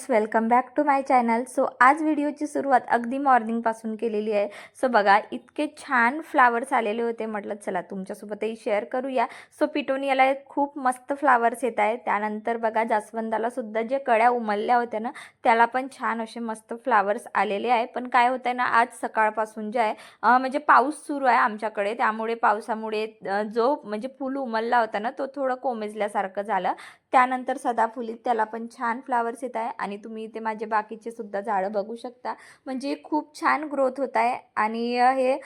Friends welcome back to my channel so आज व्हिडिओची सुरुवात अगदी मॉर्निंगपासून केलेली आहे. सो बघा इतके छान फ्लावर्स आलेले होते. म्हटलं चला तुमच्यासोबतही शेअर करूया. सो पिटोनियाला खूप मस्त फ्लावर्स येत आहेत. त्यानंतर बघा जास्वंदाला सुद्धा जे कळ्या उमलल्या होत्या ना त्याला पण छान असे मस्त फ्लावर्स आलेले आहे. पण काय होतं आहे ना आज सकाळपासून जे आहे म्हणजे पाऊस सुरू आहे आमच्याकडे. त्यामुळे पावसामुळे जो म्हणजे फूल उमलला होता ना तो थोडं कोमेजल्यासारखं झालं. त्यानंतर सदाफुलीत त्याला पण छान फ्लावर्स येत आहे आणि तुम्ही इथे माझे बाकीचे सुद्धा झाडं बघू शकता. म्हणजे खूप छान ग्रोथ होत आहे आणि हे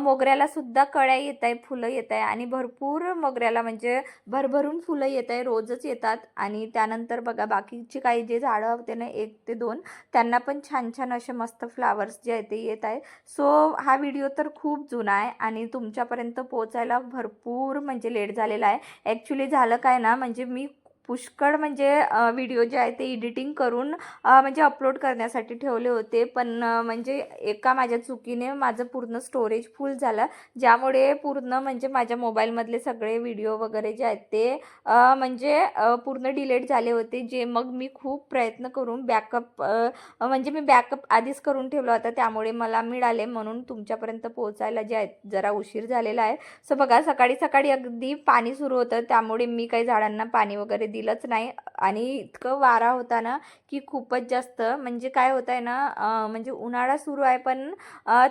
मोगऱ्याला सुद्धा कळ्या येत आहे फुलं येत आहे आणि भरपूर मोगऱ्याला म्हणजे भरभरून फुलं येत आहे रोजच येतात आणि त्यानंतर बघा बाकीची काही जे झाडं होते ना एक ते दोन त्यांना पण छान छान असे मस्त फ्लावर्स जे आहे ते येत आहे. सो हा व्हिडिओ तर खूप जुना आहे आणि तुमच्यापर्यंत पोचायला भरपूर म्हणजे लेट झालेला आहे. ॲक्च्युली झालं काय ना म्हणजे मी पुष्कळ म्हणजे व्हिडिओ जे आहे ते एडिटिंग करून म्हणजे अपलोड करण्यासाठी ठेवले होते. पण म्हणजे एका माझ्या चुकीने माझं पूर्ण स्टोरेज फुल झालं. ज्यामुळे पूर्ण म्हणजे माझ्या मोबाईलमधले सगळे व्हिडिओ वगैरे जे आहेत ते म्हणजे पूर्ण डिलेट झाले होते. जे मग मी खूप प्रयत्न करून बॅकअप म्हणजे मी बॅकअप आधीच करून ठेवला होता. त्यामुळे मला मिळाले म्हणून तुमच्यापर्यंत पोहोचायला जे आहेत जरा उशीर झालेला आहे. सो बघा सकाळी सकाळी अगदी पाणी सुरू होतं. त्यामुळे मी काही झाडांना पाणी वगैरे दिलंच नाही. आणि इतकं वारा होता ना की खूपच जास्त. म्हणजे काय होत आहे ना म्हणजे उन्हाळा सुरू आहे पण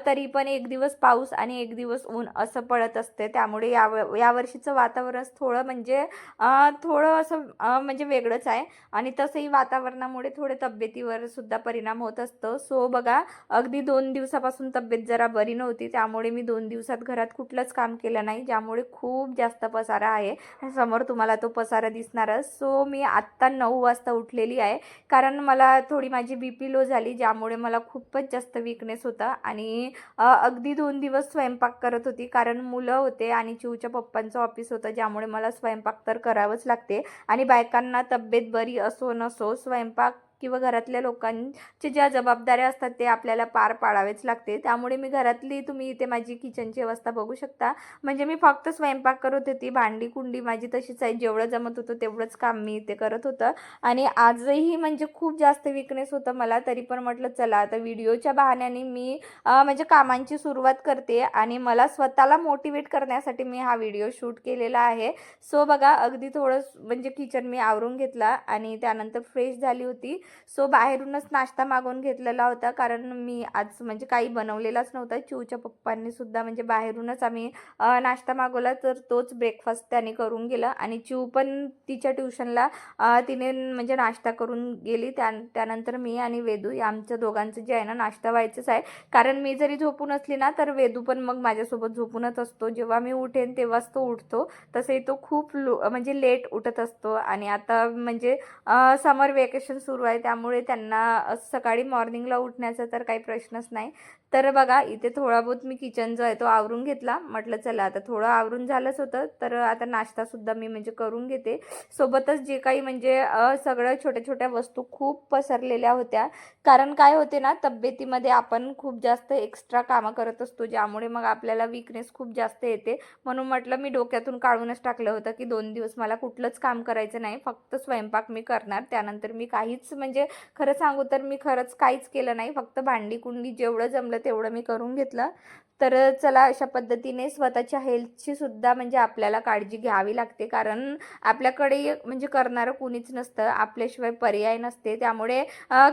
तरी पण एक दिवस पाऊस आणि एक दिवस ऊन असं पडत असते. त्यामुळे या यावर्षीचं वातावरण थोडं म्हणजे थोडं असं म्हणजे वेगळंच आहे. आणि तसंही वातावरणामुळे थोडे तब्येतीवर सुद्धा परिणाम होत असतो. सो बघा अगदी दोन दिवसापासून तब्येत जरा बरी नव्हती. त्यामुळे मी दोन दिवसात घरात कुठलंच काम केलं नाही ज्यामुळे खूप जास्त पसारा आहे. समोर तुम्हाला तो पसारा दिसणारच. सो मी आत्ता नऊ वाजता उठलेली आहे. कारण मला थोडी माझी बी पी लो झाली ज्यामुळे मला खूपच जास्त विकनेस होता. आणि अगदी दोन दिवस स्वयंपाक करत होती. कारण मुलं होते आणि चिवच्या पप्पांचं ऑफिस होतं ज्यामुळे मला स्वयंपाक तर करावंच लागते. आणि बायकांना तब्येत बरी असो नसो स्वयंपाक किंवा घरातल्या लोकांचे ज्या जबाबदाऱ्या असतात ते आपल्याला पार पाडावेच लागते. त्यामुळे मी घरातली तुम्ही इथे माझी किचनची अवस्था बघू शकता. म्हणजे मी फक्त स्वयंपाक करत होती भांडी कुंडी माझी तशीच आहे. जेवढं जमत होतं तेवढंच काम मी इथे करत होतं. आणि आजही म्हणजे खूप जास्त विकनेस होतं मला. तरी पण म्हटलं चला आता व्हिडिओच्या बहाण्याने मी म्हणजे कामांची सुरुवात करते आणि मला स्वतःला मोटिवेट करण्यासाठी मी हा व्हिडिओ शूट केलेला आहे. सो बघा अगदी थोडं म्हणजे किचन मी आवरून घेतला आणि त्यानंतर फ्रेश झाली होती. सो बाहेरूनच नाश्ता मागवून घेतलेला होता. कारण मी आज म्हणजे काही बनवलेलाच नव्हता. चिवच्या पप्पांनी सुद्धा म्हणजे बाहेरूनच आम्ही नाश्ता मागवला. तर तोच ब्रेकफास्ट त्याने करून गेला. आणि चिव पण तिच्या ट्युशनला तिने म्हणजे नाश्ता करून गेली. त्या त्यानंतर मी आणि वेदू आमच्या दोघांचं जे आहे ना नाश्ता व्हायचंच आहे. कारण मी जरी झोपून असली ना तर वेदू पण मग माझ्यासोबत झोपूनच असतो. जेव्हा मी उठेन तेव्हाच तो उठतो. तसंही तो खूप लो म्हणजे लेट उठत असतो. आणि आता म्हणजे समर वेकेशन सुरू आहे. त्यामुळे त्यांना सकाळी मॉर्निंगला उठण्याचा तर काही प्रश्नच नाही. तर बघा इथे थोडा बहुत मी किचन जो आहे तो आवरून घेतला. म्हटलं चला आता थोडं आवरून झालंच होतं तर आता नाश्तासुद्धा मी म्हणजे करून घेते. सोबतच जे काही म्हणजे सगळं छोट्या छोट्या वस्तू खूप पसरलेल्या होत्या. कारण काय होते ना तब्येतीमध्ये आपण खूप जास्त एक्स्ट्रा कामं करत असतो ज्यामुळे मग आपल्याला विकनेस खूप जास्त येते. म्हणून म्हटलं मी डोक्यातून काढूनच टाकलं होतं की दोन दिवस मला कुठलंच काम करायचं नाही फक्त स्वयंपाक मी करणार. त्यानंतर मी काहीच म्हणजे म्हणजे खरं सांगू तर मी खरंच काहीच केलं नाही. फक्त भांडी कुंडी जेवढं जमलं तेवढं मी करून घेतलं. तर चला अशा पद्धतीने स्वतःच्या हेल्थची सुद्धा म्हणजे आपल्याला काळजी घ्यावी लागते. कारण आपल्याकडे म्हणजे करणारं कुणीच नसतं. आपल्याशिवाय पर्याय नसते. त्यामुळे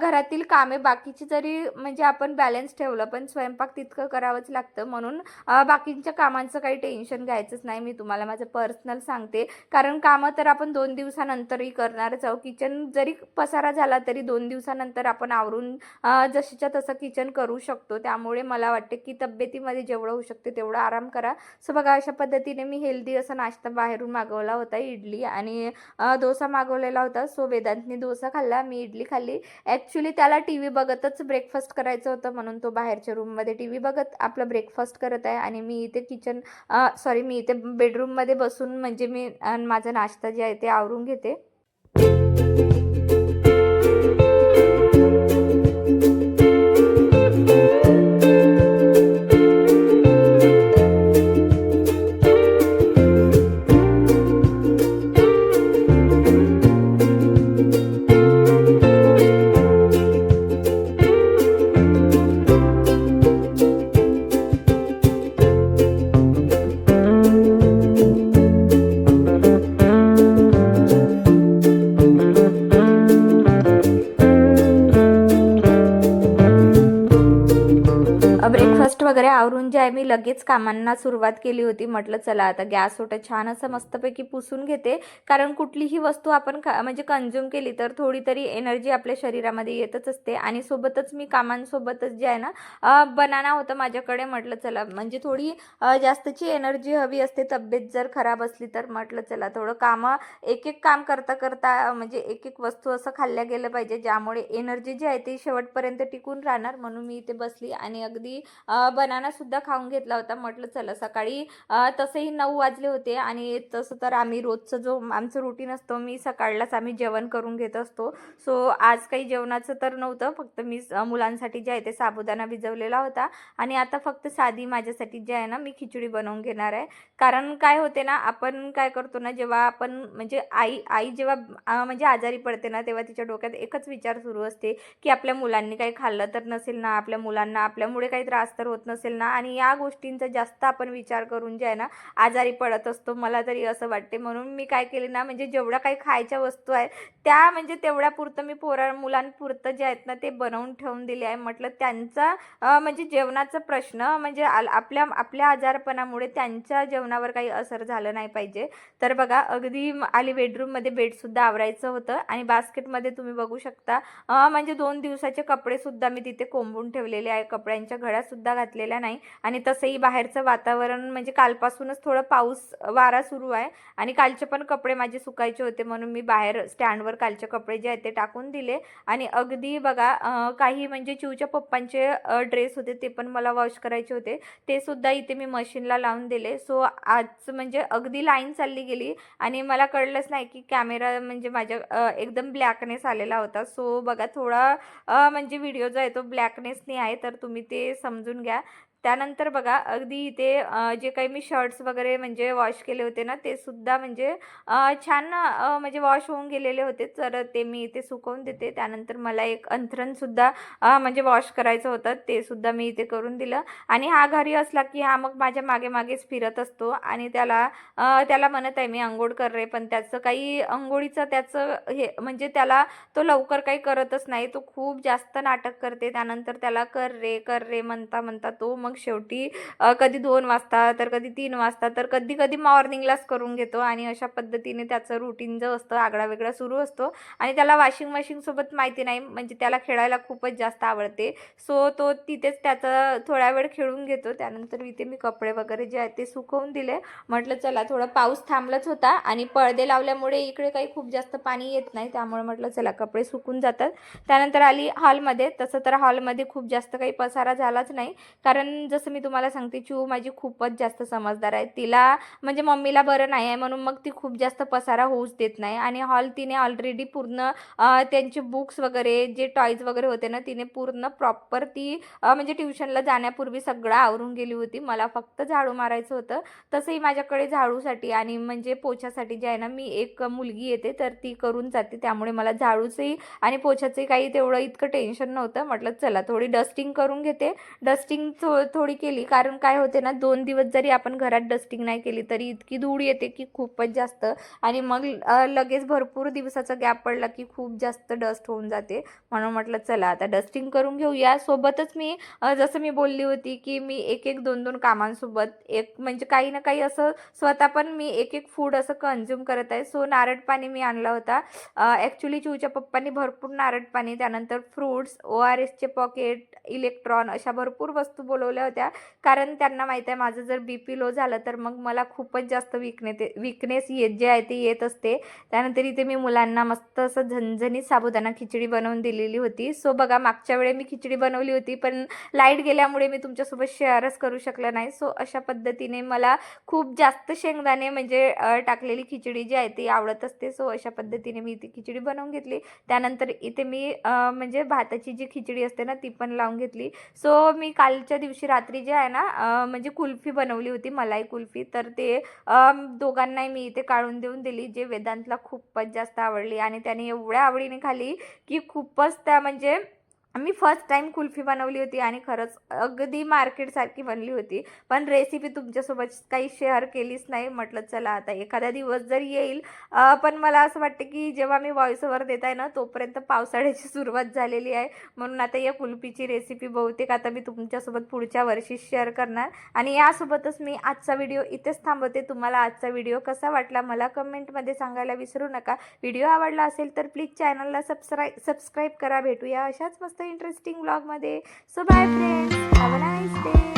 घरातील कामे बाकीची जरी म्हणजे आपण बॅलन्स ठेवलं पण स्वयंपाक तितकं करावंच लागतं. म्हणून बाकींच्या बाकीच्या कामांचं काही टेन्शन घ्यायचंच नाही. मी तुम्हाला माझं पर्सनल सांगते. कारण कामं तर आपण दोन दिवसानंतरही करणारच आहोत. किचन जरी पसारा झाला तरी दोन दिवसानंतर आपण आवरून जशीच्या तसं किचन करू शकतो. त्यामुळे मला वाटते की तब्येतीमध्ये जेवढं होऊ शकते तेवढं आराम करा. सो बघा अशा पद्धतीने मी हेल्दी असा नाश्ता बाहेरून मागवला होता इडली आणि डोसा मागवलेला होता. सो वेदांतने डोसा खाल्ला मी इडली खाल्ली. ॲक्च्युली त्याला टी व्ही बघतच ब्रेकफास्ट करायचं होतं म्हणून तो बाहेरच्या रूममध्ये टी व्ही बघत आपलं ब्रेकफास्ट करत आहे आणि मी इथे किचन सॉरी मी इथे बेडरूममध्ये बसून म्हणजे मी माझा नाश्ता जे आहे ते आवरून घेते. मी लगेच कामांना सुरुवात केली होती. म्हटलं चला आता गॅस ओटं छान असं मस्तपैकी पुसून घेते. कारण कुठलीही वस्तू आपण खा म्हणजे कन्झ्युम केली तर थोडी तरी एनर्जी आपल्या शरीरामध्ये येतच असते. आणि सोबतच मी कामांसोबतच जे आहे ना बनाना होतं माझ्याकडे. म्हटलं चला म्हणजे थोडी जास्तची एनर्जी हवी असते. तब्येत जर खराब असली तर. म्हटलं चला थोडं कामं एक एक काम करता करता म्हणजे एक एक वस्तू असं खाल्ल्या गेलं पाहिजे ज्यामुळे एनर्जी जी आहे ती शेवटपर्यंत टिकून राहणार. म्हणून मी इथे बसली आणि अगदी बनाना सुद्धा खाऊन घेतला. घेतला होता. म्हटलं चला सकाळी तसंही नऊ वाजले होते आणि तसं तर आम्ही रोजचं जो आमचं रुटीन असतो मी सकाळलाच आम्ही जेवण करून घेत असतो. सो आज काही जेवणाचं तर नव्हतं. फक्त मी मुलांसाठी जे आहे ते साबुदाणा भिजवलेला होता. आणि आता फक्त साधी माझ्यासाठी जे आहे ना मी खिचडी बनवून घेणार आहे. कारण काय होते ना आपण काय करतो ना जेव्हा आपण म्हणजे आई आई जेव्हा म्हणजे आजारी पडते ना तेव्हा तिच्या डोक्यात एकच विचार सुरू असते की आपल्या मुलांनी काही खाल्लं तर नसेल ना आपल्या मुलांना आपल्यामुळे काही त्रास तर होत नसेल ना. आणि या गोष्टींचा जास्त आपण विचार करून जे आहे ना आजारी पडत असतो मला तरी असं वाटते. म्हणून मी काय केले ना म्हणजे जेवढ्या काही खायच्या वस्तू आहेत त्या म्हणजे तेवढ्यापुरतं मी पोरा मुलांपुरतं जे आहेत ना ते बनवून ठेवून दिले आहे. म्हटलं त्यांचा म्हणजे जेवणाचा प्रश्न म्हणजे आल- आपल्या आपल्या आजारपणामुळे त्यांच्या जेवणावर काही असर झालं नाही पाहिजे. तर बघा अगदी आली बेडरूममध्ये बेडसुद्धा आवरायचं होतं आणि बास्केटमध्ये तुम्ही बघू शकता म्हणजे दोन दिवसाचे कपडेसुद्धा मी तिथे कोंबून ठेवलेले आहे. कपड्यांच्या घड्यासुद्धा घातलेल्या नाही आणि तसं तसंही बाहेरचं वातावरण म्हणजे कालपासूनच थोडं पाऊस वारा सुरू आहे. आणि कालचे पण कपडे माझे सुकायचे होते म्हणून मी बाहेर स्टँडवर कालचे कपडे जे आहेत ते टाकून दिले. आणि अगदी बघा काही म्हणजे चिवच्या पप्पांचे ड्रेस होते ते पण मला वॉश करायचे होते. ते सुद्धा इथे मी मशीनला लावून दिले. सो आज म्हणजे अगदी लाईन चालली गेली. आणि मला कळलंच नाही की कॅमेरा म्हणजे माझ्या एकदम ब्लॅकनेस आलेला होता. सो बघा थोडा म्हणजे व्हिडिओ जो आहे तो ब्लॅकनेसने आहे. तर तुम्ही ते समजून घ्या. त्यानंतर बघा अगदी इथे जे काही मी शर्ट्स वगैरे म्हणजे वॉश केले होते ना ते सुद्धा म्हणजे छान म्हणजे वॉश होऊन गेलेले होते. तर ते मी इथे सुकवून देते. त्यानंतर मला एक अंथरणसुद्धा म्हणजे वॉश करायचं होतं. ते सुद्धा मी इथे करून दिलं. आणि हा घरी असला की हा मग माझ्या मागे मागेच फिरत असतो. आणि त्याला त्याला म्हणत आहे मी अंघोळ कर रे. पण त्याचं काही अंघोळीचं त्याचं हे म्हणजे त्याला तो लवकर काही करतच नाही. तो खूप जास्त नाटक करते. त्यानंतर त्याला कर रे कर रे म्हणता म्हणता तो मग शेवटी कधी दोन वाजता तर कधी तीन वाजता तर कधी कधी मॉर्निंगलाच करून घेतो आणि अशा पद्धतीने त्याचं रुटीन जो असतं आगळा वेगळा सुरू असतो. आणि त्याला वॉशिंग मशीनसोबत माहिती नाही म्हणजे त्याला खेळायला खूपच जास्त आवडते. सो तो तिथेच त्याचा थोडा वेळ खेळून घेतो. त्यानंतर इथे मी कपडे वगैरे जे आहेत ते सुकवून दिले. म्हटलं चला थोडा पाऊस थांबलाच होता आणि पडदे लावल्यामुळे इकडे काही खूप जास्त पाणी येत नाही. त्यामुळे म्हटलं चला कपडे सुकून जातात. त्यानंतर आली हॉलमध्ये तसं तर हॉलमध्ये खूप जास्त काही पसारा झालाच नाही. कारण जसं मी तुम्हाला सांगते चिऊ माझी खूपच जास्त समजदार आहे. तिला म्हणजे मम्मीला बरं नाही आहे म्हणून मग ती खूप जास्त पसारा होऊच देत नाही. आणि हॉल तिने ऑलरेडी पूर्ण त्यांचे बुक्स वगैरे जे टॉईज वगैरे होते ना तिने पूर्ण प्रॉपर ती म्हणजे ट्युशनला जाण्यापूर्वी सगळं आवरून गेली होती. मला फक्त झाडू मारायचं होतं. तसंही माझ्याकडे झाडूसाठी आणि म्हणजे पोछासाठी जे आहे ना मी एक मुलगी येते तर ती करून जाते. त्यामुळे मला झाडूचंही आणि पोछाचंही काही तेवढं इतकं टेन्शन नव्हतं. म्हटलं चला थोडी डस्टिंग करून घेते. डस्टिंग थो थोडी केली. कारण काय होते ना दोन दिवस जरी आपण घरात डस्टिंग नाही केली तरी इतकी धूळ येते की खूपच जास्त. आणि मग लगेच भरपूर दिवसाचा गॅप पडला की खूप जास्त डस्ट होऊन जाते. म्हणून म्हटलं चला आता डस्टिंग करून घेऊया सोबतच मी जसं मी बोलली होती की मी एक एक दोन दोन कामांसोबत एक म्हणजे काही ना काही असं स्वतः पण मी एक एक फूड असं कन्झ्युम करत आहे. सो नारळ पाणी मी आणला होता. ॲक्च्युली चिवच्या पप्पांनी भरपूर नारळ पाणी त्यानंतर फ्रूट्स ओ आर एसचे पॉकेट इलेक्ट्रॉन अशा भरपूर वस्तू बोलवल्या होत्या. कारण त्यांना माहीत आहे माझं जर बी पी लो झालं तर मग मला खूपच जास्त विकने ते विकनेस येत जे आहे ते येत असते. त्यानंतर इथे मी मुलांना मस्त असं झणझणीत साबुदाणा खिचडी बनवून दिलेली होती. सो बघा मागच्या वेळे मी खिचडी बनवली होती पण लाइट गेल्यामुळे मी तुमच्यासोबत शेअरच करू शकलं नाही. सो अशा पद्धतीने मला खूप जास्त शेंगदाणे म्हणजे टाकलेली खिचडी जी आहे ती आवडत असते. सो अशा पद्धतीने मी ती खिचडी बनवून घेतली. त्यानंतर इथे मी म्हणजे भाताची जी खिचडी असते ना ती पण लावून घेतली. सो मी कालच्या दिवशी रात्री जे आहे ना म्हणजे कुल्फी बनवली होती मलाई कुल्फी. तर ते दोघांनाही मी इथे काढून देऊन दिली जे वेदांतला खूपच जास्त आवडली. आणि त्याने एवढ्या आवडीने खाली की खूपच त्या म्हणजे मी फर्स्ट टाईम कुल्फी बनवली होती आणि खरंच अगदी मार्केटसारखी बनली होती. पण रेसिपी तुमच्यासोबत काही शेअर केलीच नाही. म्हटलं चला आता एखादा दिवस जर येईल. पण मला असं वाटतं की जेव्हा मी व्हॉइस ओव्हर देत आहे ना तोपर्यंत पावसाळ्याची सुरुवात झालेली आहे. म्हणून आता या कुल्फीची रेसिपी बहुतेक आता मी तुमच्यासोबत पुढच्या वर्षी शेअर करणार. आणि यासोबतच मी आजचा व्हिडिओ इथेच थांबवते. तुम्हाला आजचा व्हिडिओ कसा वाटला मला कमेंटमध्ये सांगायला विसरू नका. व्हिडिओ आवडला असेल तर प्लीज चॅनलला सबस्क्राईब सबस्क्राईब करा. भेटूया अशाच मस्त इंटरेस्टिंग ब्लॉगमध्ये so bye friends have a nice day